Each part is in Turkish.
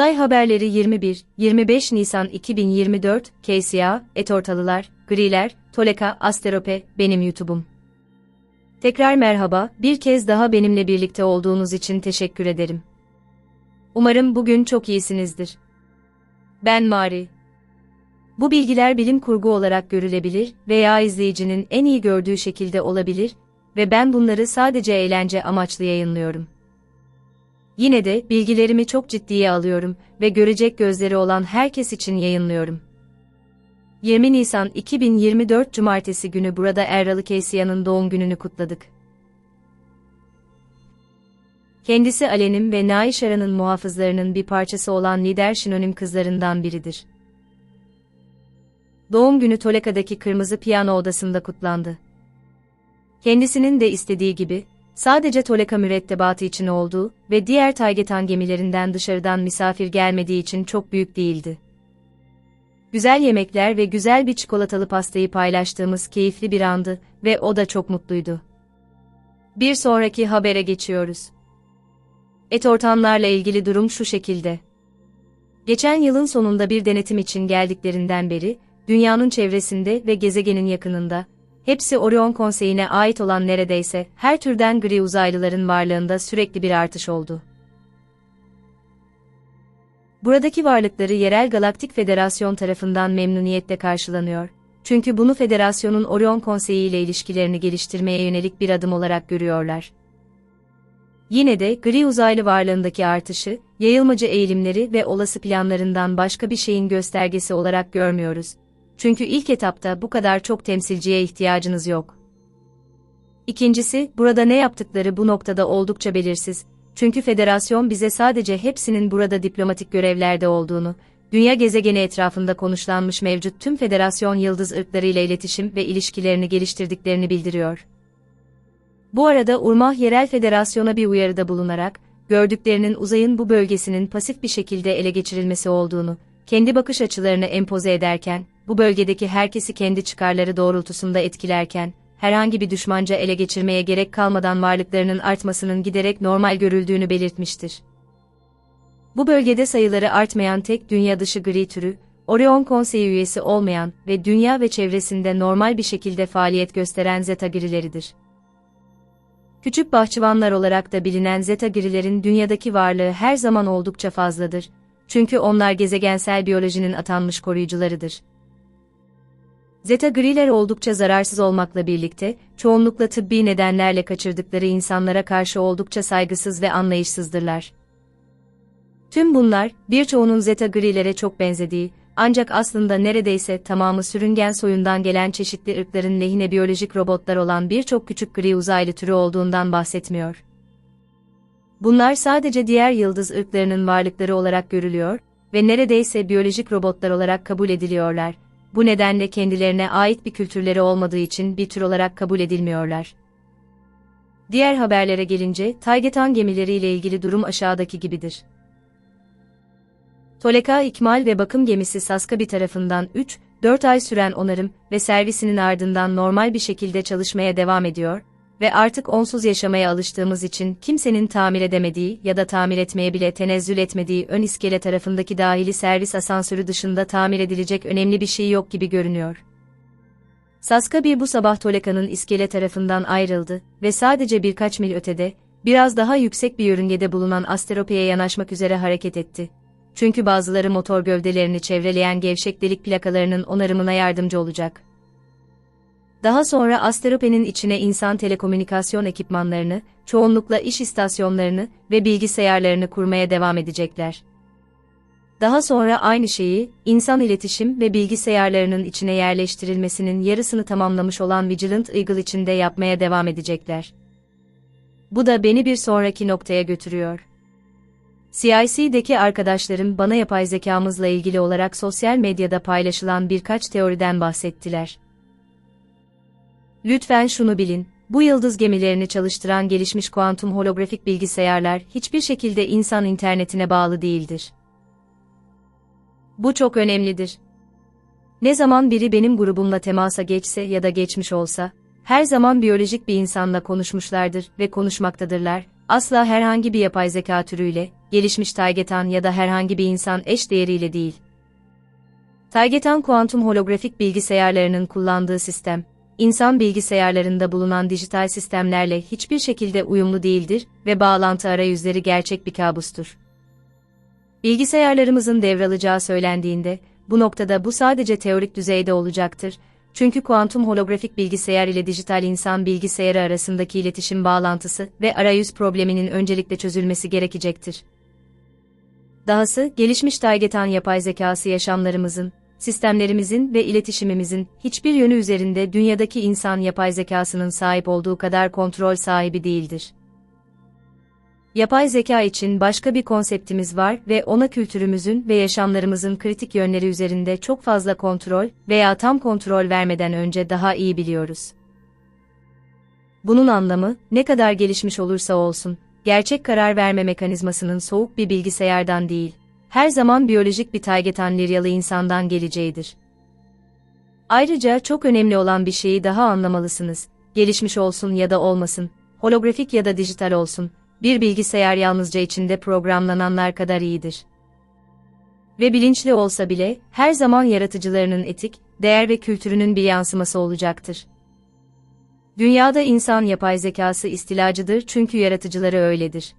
Uzay Haberleri 21-25 Nisan 2024 KCA, Etortalılar, Griler, Toleka, Asterope, benim YouTube'um. Tekrar merhaba, bir kez daha benimle birlikte olduğunuz için teşekkür ederim. Umarım bugün çok iyisinizdir. Ben Mari. Bu bilgiler bilim kurgu olarak görülebilir veya izleyicinin en iyi gördüğü şekilde olabilir ve ben bunları sadece eğlence amaçlı yayınlıyorum. Yine de bilgilerimi çok ciddiye alıyorum ve görecek gözleri olan herkes için yayınlıyorum. 20 Nisan 2024 Cumartesi günü burada Erralı Kesia'nın doğum gününü kutladık. Kendisi Alen'in ve Naişara'nın muhafızlarının bir parçası olan lider Şinonim kızlarından biridir. Doğum günü Toleka'daki kırmızı piyano odasında kutlandı. Kendisinin de istediği gibi, sadece Toleka mürettebatı için olduğu ve diğer Taygetan gemilerinden dışarıdan misafir gelmediği için çok büyük değildi. Güzel yemekler ve güzel bir çikolatalı pastayı paylaştığımız keyifli bir andı ve o da çok mutluydu. Bir sonraki habere geçiyoruz. Et ortamlarla ilgili durum şu şekilde. Geçen yılın sonunda bir denetim için geldiklerinden beri, dünyanın çevresinde ve gezegenin yakınında, hepsi Orion Konseyi'ne ait olan neredeyse her türden gri uzaylıların varlığında sürekli bir artış oldu. Buradaki varlıkları Yerel Galaktik Federasyon tarafından memnuniyetle karşılanıyor. Çünkü bunu federasyonun Orion Konseyi ile ilişkilerini geliştirmeye yönelik bir adım olarak görüyorlar. Yine de gri uzaylı varlığındaki artışı, yayılmacı eğilimleri ve olası planlarından başka bir şeyin göstergesi olarak görmüyoruz. Çünkü ilk etapta bu kadar çok temsilciye ihtiyacınız yok. İkincisi, burada ne yaptıkları bu noktada oldukça belirsiz. Çünkü federasyon bize sadece hepsinin burada diplomatik görevlerde olduğunu, dünya gezegeni etrafında konuşlanmış mevcut tüm federasyon yıldız ırklarıyla iletişim ve ilişkilerini geliştirdiklerini bildiriyor. Bu arada Urmah Yerel Federasyon'a bir uyarıda bulunarak, gördüklerinin uzayın bu bölgesinin pasif bir şekilde ele geçirilmesi olduğunu, kendi bakış açılarını empoze ederken, bu bölgedeki herkesi kendi çıkarları doğrultusunda etkilerken, herhangi bir düşmanca ele geçirmeye gerek kalmadan varlıklarının artmasının giderek normal görüldüğünü belirtmiştir. Bu bölgede sayıları artmayan tek dünya dışı gri türü, Orion Konseyi üyesi olmayan ve dünya ve çevresinde normal bir şekilde faaliyet gösteren Zeta girileridir. Küçük bahçıvanlar olarak da bilinen Zeta girilerin dünyadaki varlığı her zaman oldukça fazladır. Çünkü onlar gezegensel biyolojinin atanmış koruyucularıdır. Zeta griler oldukça zararsız olmakla birlikte, çoğunlukla tıbbi nedenlerle kaçırdıkları insanlara karşı oldukça saygısız ve anlayışsızdırlar. Tüm bunlar, birçoğunun Zeta grilere çok benzediği, ancak aslında neredeyse tamamı sürüngen soyundan gelen çeşitli ırkların lehine biyolojik robotlar olan birçok küçük gri uzaylı türü olduğundan bahsetmiyor. Bunlar sadece diğer yıldız ırklarının varlıkları olarak görülüyor ve neredeyse biyolojik robotlar olarak kabul ediliyorlar. Bu nedenle kendilerine ait bir kültürleri olmadığı için bir tür olarak kabul edilmiyorlar. Diğer haberlere gelince, Taygetan gemileriyle ilgili durum aşağıdaki gibidir. Toleka İkmal ve Bakım Gemisi Saskabi tarafından 3-4 ay süren onarım ve servisinin ardından normal bir şekilde çalışmaya devam ediyor ve artık onsuz yaşamaya alıştığımız için kimsenin tamir edemediği ya da tamir etmeye bile tenezzül etmediği ön iskele tarafındaki dahili servis asansörü dışında tamir edilecek önemli bir şey yok gibi görünüyor. Saskabi bu sabah Toleka'nın iskele tarafından ayrıldı ve sadece birkaç mil ötede, biraz daha yüksek bir yörüngede bulunan Asterope'ye yanaşmak üzere hareket etti çünkü bazıları motor gövdelerini çevreleyen gevşek delik plakalarının onarımına yardımcı olacak. Daha sonra Asterope'nin içine insan telekomünikasyon ekipmanlarını, çoğunlukla iş istasyonlarını ve bilgisayarlarını kurmaya devam edecekler. Daha sonra aynı şeyi, insan iletişim ve bilgisayarlarının içine yerleştirilmesinin yarısını tamamlamış olan Vigilant Eagle içinde yapmaya devam edecekler. Bu da beni bir sonraki noktaya götürüyor. CIC'deki arkadaşlarım bana yapay zekamızla ilgili olarak sosyal medyada paylaşılan birkaç teoriden bahsettiler. Lütfen şunu bilin, bu yıldız gemilerini çalıştıran gelişmiş kuantum holografik bilgisayarlar hiçbir şekilde insan internetine bağlı değildir. Bu çok önemlidir. Ne zaman biri benim grubumla temasa geçse ya da geçmiş olsa, her zaman biyolojik bir insanla konuşmuşlardır ve konuşmaktadırlar, asla herhangi bir yapay zeka türüyle, gelişmiş Taygetan ya da herhangi bir insan eş değeriyle değil. Taygetan kuantum holografik bilgisayarlarının kullandığı sistem, insan bilgisayarlarında bulunan dijital sistemlerle hiçbir şekilde uyumlu değildir ve bağlantı arayüzleri gerçek bir kabustur. Bilgisayarlarımızın devralacağı söylendiğinde, bu noktada bu sadece teorik düzeyde olacaktır, çünkü kuantum holografik bilgisayar ile dijital insan bilgisayarı arasındaki iletişim bağlantısı ve arayüz probleminin öncelikle çözülmesi gerekecektir. Dahası, gelişmiş Taygetan yapay zekası yaşamlarımızın, sistemlerimizin ve iletişimimizin hiçbir yönü üzerinde dünyadaki insan yapay zekasının sahip olduğu kadar kontrol sahibi değildir. Yapay zeka için başka bir konseptimiz var ve ona kültürümüzün ve yaşamlarımızın kritik yönleri üzerinde çok fazla kontrol veya tam kontrol vermeden önce daha iyi biliyoruz. Bunun anlamı, ne kadar gelişmiş olursa olsun, gerçek karar verme mekanizmasının soğuk bir bilgisayardan değil, her zaman biyolojik bir taygetan liryalı insandan geleceğidir. Ayrıca çok önemli olan bir şeyi daha anlamalısınız, gelişmiş olsun ya da olmasın, holografik ya da dijital olsun, bir bilgisayar yalnızca içinde programlananlar kadar iyidir. Ve bilinçli olsa bile, her zaman yaratıcılarının etik, değer ve kültürünün bir yansıması olacaktır. Dünyada insan yapay zekası istilacıdır çünkü yaratıcıları öyledir.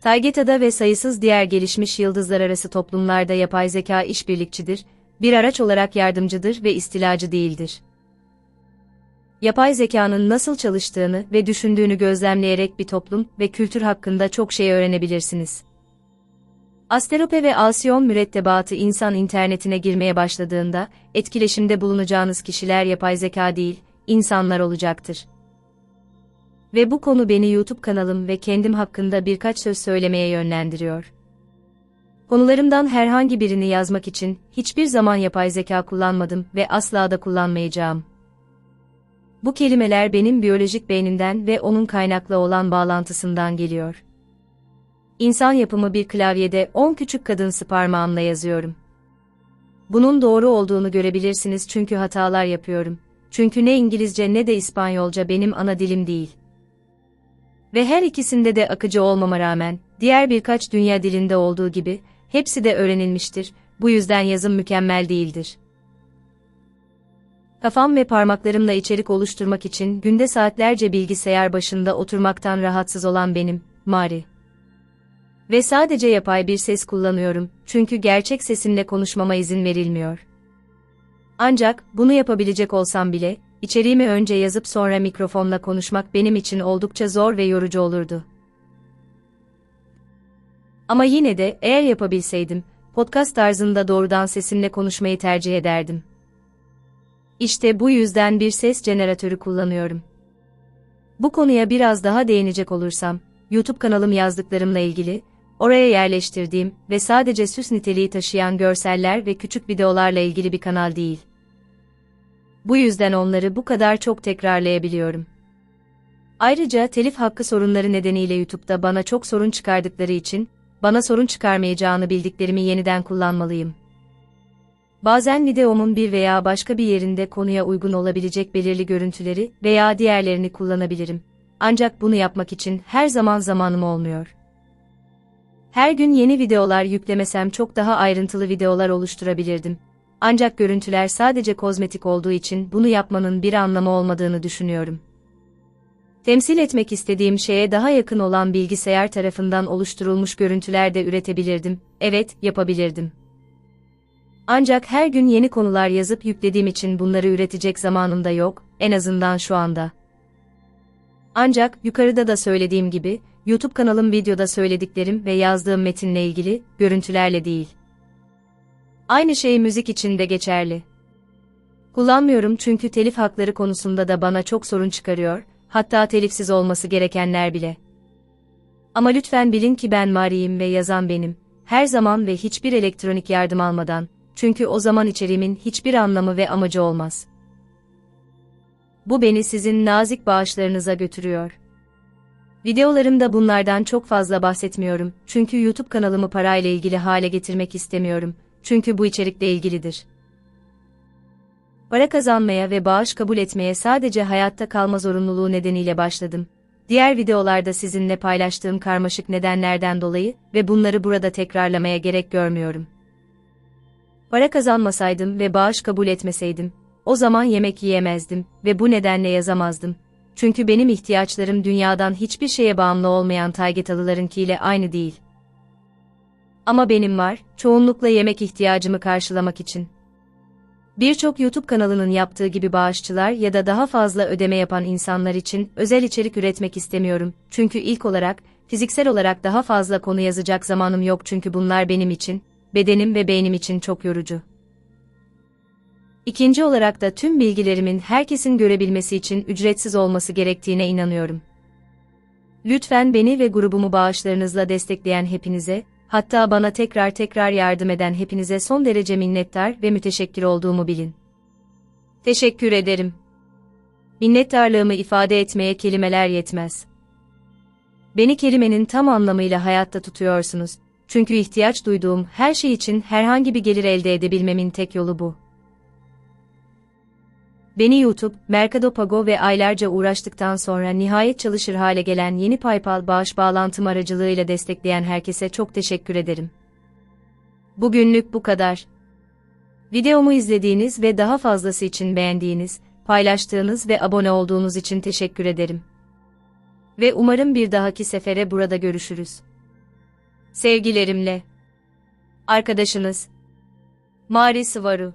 Taygeta'da ve sayısız diğer gelişmiş yıldızlar arası toplumlarda yapay zeka işbirlikçidir, bir araç olarak yardımcıdır ve istilacı değildir yapay zekanın nasıl çalıştığını ve düşündüğünü gözlemleyerek bir toplum ve kültür hakkında çok şey öğrenebilirsiniz. Asterope ve Alsiyon mürettebatı insan internetine girmeye başladığında, etkileşimde bulunacağınız kişiler yapay zeka değil, insanlar olacaktır. Ve bu konu beni YouTube kanalım ve kendim hakkında birkaç söz söylemeye yönlendiriyor. Konularımdan herhangi birini yazmak için hiçbir zaman yapay zeka kullanmadım ve asla da kullanmayacağım. Bu kelimeler benim biyolojik beynimden ve onun kaynaklı olan bağlantısından geliyor. İnsan yapımı bir klavyede 10 küçük kadın parmağımla yazıyorum. Bunun doğru olduğunu görebilirsiniz çünkü hatalar yapıyorum. Çünkü ne İngilizce ne de İspanyolca benim ana dilim değil. Ve her ikisinde de akıcı olmama rağmen, diğer birkaç dünya dilinde olduğu gibi, hepsi de öğrenilmiştir, bu yüzden yazım mükemmel değildir. Kafam ve parmaklarımla içerik oluşturmak için günde saatlerce bilgisayar başında oturmaktan rahatsız olan benim, Mari. Ve sadece yapay bir ses kullanıyorum, çünkü gerçek sesimle konuşmama izin verilmiyor. Ancak, bunu yapabilecek olsam bile, içeriğimi önce yazıp sonra mikrofonla konuşmak benim için oldukça zor ve yorucu olurdu. Ama yine de, eğer yapabilseydim, podcast tarzında doğrudan sesimle konuşmayı tercih ederdim. İşte bu yüzden bir ses jeneratörü kullanıyorum. Bu konuya biraz daha değinecek olursam, YouTube kanalım yazdıklarımla ilgili, oraya yerleştirdiğim ve sadece süs niteliği taşıyan görseller ve küçük videolarla ilgili bir kanal değil. Bu yüzden onları bu kadar çok tekrarlayabiliyorum. Ayrıca telif hakkı sorunları nedeniyle YouTube'da bana çok sorun çıkardıkları için, bana sorun çıkarmayacağını bildiklerimi yeniden kullanmalıyım. Bazen videomun bir veya başka bir yerinde konuya uygun olabilecek belirli görüntüleri veya diğerlerini kullanabilirim. Ancak bunu yapmak için her zaman zamanım olmuyor. Her gün yeni videolar yüklemesem çok daha ayrıntılı videolar oluşturabilirdim. Ancak görüntüler sadece kozmetik olduğu için bunu yapmanın bir anlamı olmadığını düşünüyorum. Temsil etmek istediğim şeye daha yakın olan bilgisayar tarafından oluşturulmuş görüntüler de üretebilirdim. Evet, yapabilirdim. Ancak her gün yeni konular yazıp yüklediğim için bunları üretecek zamanım da yok, en azından şu anda. Ancak yukarıda da söylediğim gibi, YouTube kanalım videoda söylediklerim ve yazdığım metinle ilgili, görüntülerle değil. Aynı şey müzik için de geçerli. Kullanmıyorum çünkü telif hakları konusunda da bana çok sorun çıkarıyor, hatta telifsiz olması gerekenler bile. Ama lütfen bilin ki ben Mari'yim ve yazan benim, her zaman ve hiçbir elektronik yardım almadan, çünkü o zaman içeriğimin hiçbir anlamı ve amacı olmaz. Bu beni sizin nazik bağışlarınıza götürüyor. Videolarımda bunlardan çok fazla bahsetmiyorum, çünkü YouTube kanalımı parayla ilgili hale getirmek istemiyorum, çünkü bu içerikle ilgilidir. Para kazanmaya ve bağış kabul etmeye sadece hayatta kalma zorunluluğu nedeniyle başladım. Diğer videolarda sizinle paylaştığım karmaşık nedenlerden dolayı ve bunları burada tekrarlamaya gerek görmüyorum. Para kazanmasaydım ve bağış kabul etmeseydim, o zaman yemek yiyemezdim ve bu nedenle yazamazdım. Çünkü benim ihtiyaçlarım dünyadan hiçbir şeye bağımlı olmayan Taygetalılarınkiyle aynı değil. Ama benim var, çoğunlukla yemek ihtiyacımı karşılamak için. Birçok YouTube kanalının yaptığı gibi bağışçılar ya da daha fazla ödeme yapan insanlar için özel içerik üretmek istemiyorum. Çünkü ilk olarak, fiziksel olarak daha fazla konu yazacak zamanım yok çünkü bunlar benim için, bedenim ve beynim için çok yorucu. İkinci olarak da tüm bilgilerimin herkesin görebilmesi için ücretsiz olması gerektiğine inanıyorum. Lütfen beni ve grubumu bağışlarınızla destekleyen hepinize, hatta bana tekrar tekrar yardım eden hepinize son derece minnettar ve müteşekkir olduğumu bilin. Teşekkür ederim. Minnettarlığımı ifade etmeye kelimeler yetmez. Beni kelimenin tam anlamıyla hayatta tutuyorsunuz. Çünkü ihtiyaç duyduğum her şey için herhangi bir gelir elde edebilmemin tek yolu bu. Beni YouTube, Mercado Pago ve aylarca uğraştıktan sonra nihayet çalışır hale gelen yeni PayPal bağış bağlantım aracılığıyla destekleyen herkese çok teşekkür ederim. Bugünlük bu kadar. Videomu izlediğiniz ve daha fazlası için beğendiğiniz, paylaştığınız ve abone olduğunuz için teşekkür ederim. Ve umarım bir dahaki sefere burada görüşürüz. Sevgilerimle. Arkadaşınız Mari Sıvaru